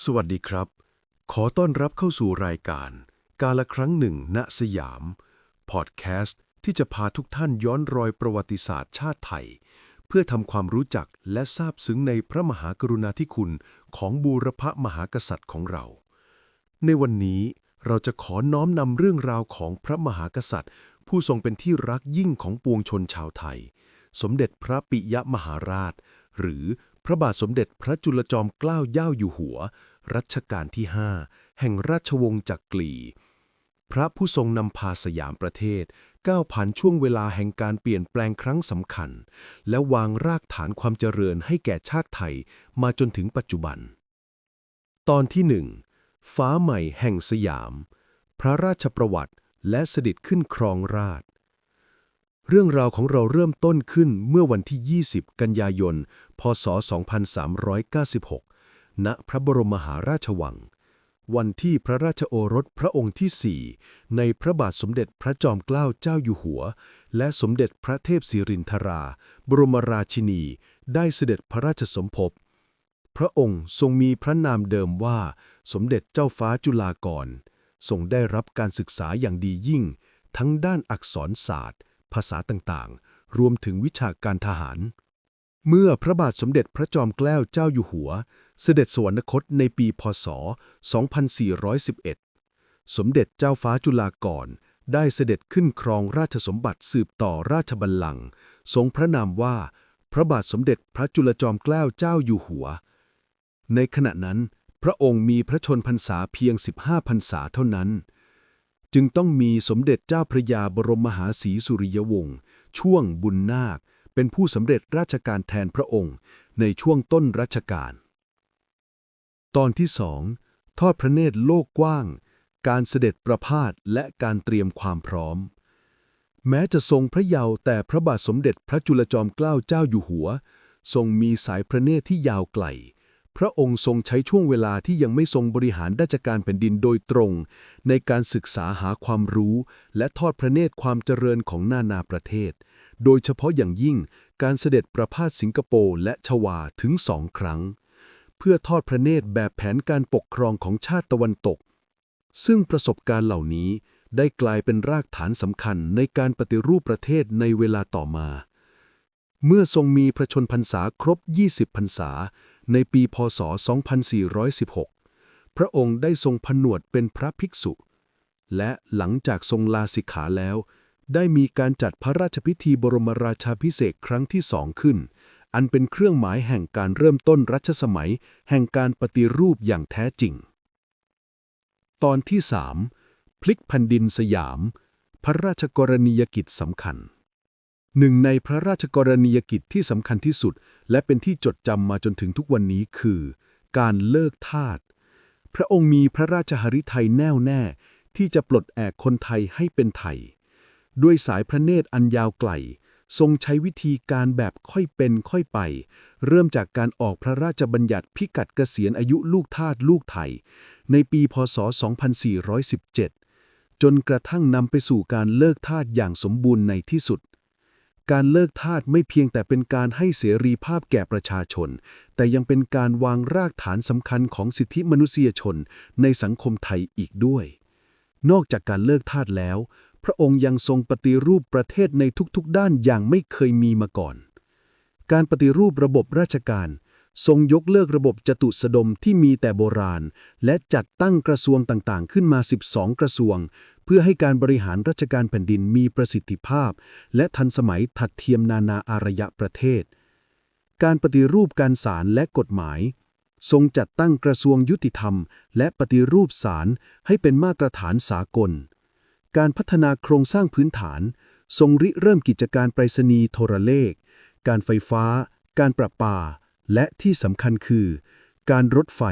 สวัสดีครับ ขอต้อนรับเข้าสู่รายการ กาละครั้งหนึ่งณสยาม พอดแคสต์ที่จะพาทุกท่านย้อนรอยประวัติศาสตร์ชาติไทย เพื่อทำความรู้จักและซาบซึ้งในพระมหากรุณาธิคุณของบูรพมหากษัตริย์ของเรา ในวันนี้เราจะขอน้อมนำเรื่องราวของพระมหากษัตริย์ ผู้ทรงเป็นที่รักยิ่งของปวงชนชาวไทย สมเด็จพระปิยมหาราช หรือ พระบาทสมเด็จพระจุลจอมเกล้าเย่าอยู่หัว รัชกาลที่ 5 แห่งราชวงศ์จักรี พระผู้ทรงนำพาสยามประเทศก้าวผ่านช่วงเวลาแห่งการเปลี่ยนแปลงครั้งสำคัญ และวางรากฐานความเจริญให้แก่ชาติไทยมาจนถึงปัจจุบัน ตอนที่หนึ่งฟ้าใหม่แห่งสยาม พระราชประวัติและเสด็จขึ้นครองราช เรื่องราวของเราเริ่มต้นขึ้นเมื่อวันที่ 20 กันยายน พศ 2396 ณ พระบรมมหาราชวัง วันที่พระราชโอรสพระองค์ที่ 4 ในพระบาทสมเด็จพระจอมเกล้าเจ้าอยู่หัว และสมเด็จพระเทพสิรินทรา บรมราชินี ได้เสด็จพระราชสมภพ พระองค์ทรงมีพระนามเดิมว่า สมเด็จเจ้าฟ้าจุฬาภรทรงได้รับการศึกษาอย่างดียิ่ง ทั้งด้านอักษรศาสตร์ ภาษาต่างๆ รวมถึงวิชาการทหาร เมื่อพระบาทสมเด็จพระจอมเกล้าเจ้าอยู่หัว เสด็จสวรรคตในปีพศ 2411 สมเด็จเจ้าฟ้าจุฬาภรได้เสด็จขึ้นครองราชสมบัติสืบต่อราชบัลลังก์ทรงพระนามว่า พระบาทสมเด็จพระจุลจอมเกล้าเจ้าอยู่หัว ในขณะนั้น พระองค์มีพระชนพรรษาเพียง 15 พรรษาเท่านั้น จึงต้องมีสมเด็จเจ้าพระยาบรมมหาศรีสุริยวงศ์ช่วงบุญนาค เป็นผู้สำเร็จราชการแทนพระองค์ ในช่วงต้นรัชกาลตอนที่สองทอดพระเนตรโลกกว้าง การเสด็จประพาสและการเตรียมความพร้อม แม้จะทรงพระเยาว์แต่พระบาทสมเด็จพระจุลจอมเกล้าเจ้าอยู่หัว ทรงมีสายพระเนตรที่ยาวไกล พระองค์ทรงใช้ช่วงเวลาที่ยังไม่ทรงบริหารราชการแผ่นดินโดยตรง ในการศึกษาหาความรู้ และทอดพระเนตรความเจริญของนานาประเทศ โดยเฉพาะอย่างยิ่งการเสด็จประพาสสิงคโปร์และชวาถึงสองครั้ง เพื่อทอดพระเนตรแบบแผนการปกครองของชาติตะวันตก ซึ่งประสบการณ์เหล่านี้ได้กลายเป็นรากฐานสำคัญในการปฏิรูปประเทศในเวลาต่อมา เมื่อทรงมีพระชนพรรษาครบ 20 พรรษา ในปีพศ 2416 พระองค์ได้ทรงผนวดเป็นพระภิกษุ และหลังจากทรงลาสิกขาแล้ว ได้มีการจัดพระราชพิธีบรมราชาพิเศษครั้งที่สองขึ้น อันเป็นเครื่องหมายแห่งการเริ่มต้นรัชสมัย แห่งการปฏิรูปอย่างแท้จริง ตอนที่สามพลิกแผ่นดินสยาม พระราชกรณียกิจสำคัญ หนึ่งในพระราชกรณียกิจที่สำคัญที่สุด และเป็นที่จดจำมาจนถึงทุกวันนี้คือ การเลิกทาส พระองค์มีพระราชหฤทัยแน่วแน่ ที่จะปลดแอกคนไทยให้เป็นไทย ด้วยสายพระเนตรอันยาวไกล ทรงใช้วิธีการแบบค่อยเป็นค่อยไป เริ่มจากการออกพระราชบัญญัติพิกัดเกษียณอายุลูกทาสลูกไทย ในปีพศ 2417 จนกระทั่งนำไปสู่การเลิกทาสอย่างสมบูรณ์ในที่สุด การเลิกทาสไม่เพียงแต่เป็นการให้เสรีภาพแก่ประชาชน แต่ยังเป็นการวางรากฐานสำคัญของสิทธิมนุษยชนในสังคมไทยอีกด้วย นอกจากการเลิกทาสแล้ว พระองค์ยังทรงปฏิรูปประเทศในทุกๆด้านอย่างไม่เคยมีมาก่อน การปฏิรูประบบราชการ ทรงยกเลิกระบบจตุสดมที่มีแต่โบราณ และจัดตั้งกระทรวงต่างๆ ขึ้นมา 12 กระทรวง เพื่อให้การบริหารราชการแผ่นดินมีประสิทธิภาพ และทันสมัยทัดเทียมนานาอารยะประเทศ การปฏิรูปการศาลและกฎหมาย ทรงจัดตั้งกระทรวงยุติธรรม และปฏิรูปศาลให้เป็นมาตรฐานสากล การพัฒนาโครงสร้างพื้นฐาน ทรงริเริ่มกิจการไปรษณีย์โทรเลข การไฟฟ้า การประปา และที่สำคัญคือ การรถไฟ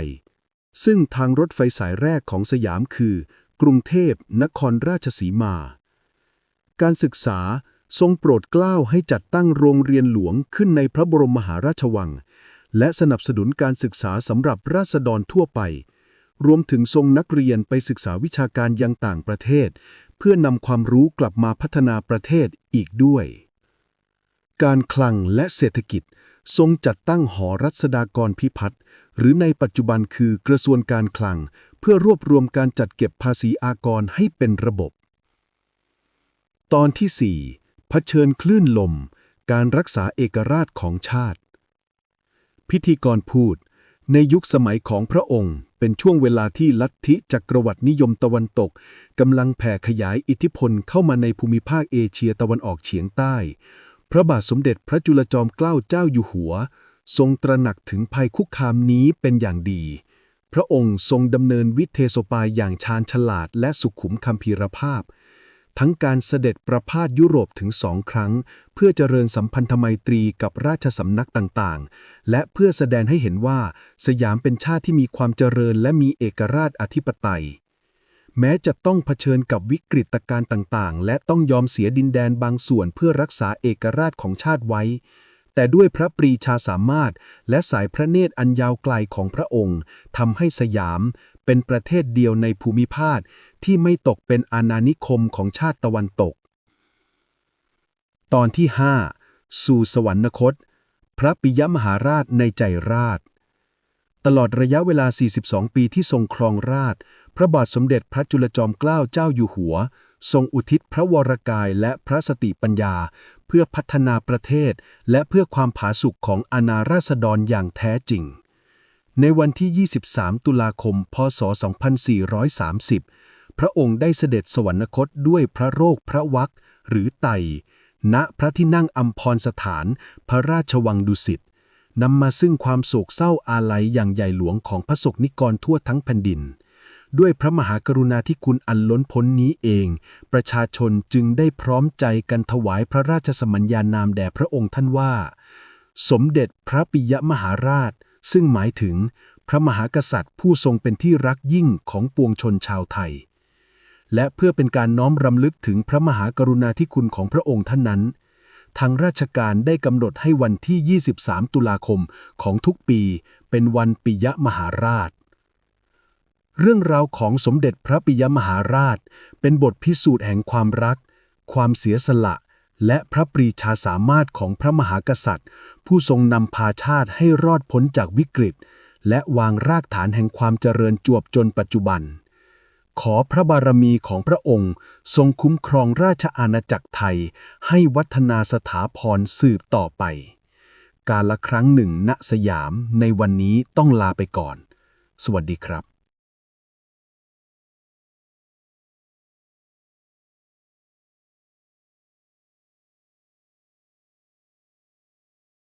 ซึ่งทางรถไฟสายแรกของสยามคือ กรุงเทพนครราชสีมา การศึกษาทรงโปรดเกล้าให้จัดตั้งโรงเรียนหลวงขึ้นในพระบรมมหาราชวัง และสนับสนุนการศึกษาสำหรับราษฎรทั่วไป รวมถึงทรงนักเรียนไปศึกษาวิชาการยังต่างประเทศ เพื่อนำความรู้กลับมาพัฒนาประเทศอีกด้วย การคลังและเศรษฐกิจ ทรงจัดตั้งหอรัศดากรพิพัฒน์หรือในปัจจุบันคือกระทรวงการคลัง เพื่อรวบรวมการจัดเก็บภาษีอากรให้เป็นระบบ ตอนที่ 4 เผชิญคลื่นลม การรักษาเอกราชของชาติ พิธีกรพูด ในยุคสมัยของพระองค์ เป็นช่วงเวลาที่ลัทธิจักรวรรดินิยมตะวันตกกำลังแผ่ขยายอิทธิพลเข้ามาในภูมิภาคเอเชียตะวันออกเฉียงใต้ พระบาทสมเด็จพระจุลจอมเกล้าเจ้าอยู่หัว ทรงตระหนักถึงภัยคุกคามนี้เป็นอย่างดี พระองค์ทรงดำเนินวิเทโสปายอย่างชาญฉลาดและสุขุมคัมภีรภาพ ทั้งการเสด็จประพาสยุโรปถึงสองครั้ง เพื่อเจริญสัมพันธไมตรีกับราชสำนักต่างๆ และเพื่อแสดงให้เห็นว่าสยามเป็นชาติที่มีความเจริญและมีเอกราชอธิปไตย แม้จะต้องเผชิญกับวิกฤตการณ์ต่างๆ และต้องยอมเสียดินแดนบางส่วนเพื่อรักษาเอกราชของชาติไว้ แต่ด้วยพระปรีชาสามารถ และสายพระเนตรอันยาวไกลของพระองค์ทำให้สยามเป็นประเทศเดียวในภูมิภาคที่ไม่ตกเป็นอาณานิคมของชาติตะวันตก ตอนที่ 5 สู่สวรรคต พระปิยมหาราชในใจราช ตลอดระยะเวลา 42 ปีที่ทรงครองราช พระบาทสมเด็จพระจุลจอมเกล้าเจ้าอยู่หัว ทรงอุทิศพระวรกายและพระสติปัญญา เพื่อพัฒนาประเทศ และเพื่อความผาสุกของอาณาราษฎรอย่างแท้จริง ในวันที่ 23 ตุลาคม พศ 2430 พระองค์ได้เสด็จสวรรคตด้วยพระโรคพระวักหรือไต ณพระที่นั่งอัมพรสถาน พระราชวังดุสิตนำมาซึ่งความโศกเศร้าอาลัยอย่างใหญ่หลวงของพระสกนิกรทั่วทั้งแผ่นดิน ด้วยพระมหากรุณาธิคุณอันล้นพ้นนี้เอง ประชาชนจึงได้พร้อมใจกันถวายพระราชสมัญญานามแด่พระองค์ท่านว่า สมเด็จพระปิยมหาราช ซึ่งหมายถึงพระมหากษัตริย์ผู้ทรงเป็นที่รักยิ่งของปวงชนชาวไทย และเพื่อเป็นการน้อมรำลึกถึงพระมหากรุณาธิคุณของพระองค์ท่านนั้นทางราชการได้กำหนดให้วันที่ 23 ตุลาคมของทุกปี เป็นวันปิยมหาราช เรื่องราวของสมเด็จพระปิยมหาราช เป็นบทพิสูจน์แห่งความรัก ความเสียสละ และพระปรีชาสามารถของพระมหากษัตริย์ ผู้ทรงนำพาชาติให้รอดพ้นจากวิกฤต และวางรากฐานแห่งความเจริญจวบจนปัจจุบัน ขอพระบารมีของพระองค์ ทรงคุ้มครองราชอาณาจักรไทย ให้วัฒนาสถาพรสืบต่อไป การละครั้งหนึ่งณสยามในวันนี้ต้องลาไปก่อน สวัสดีครับ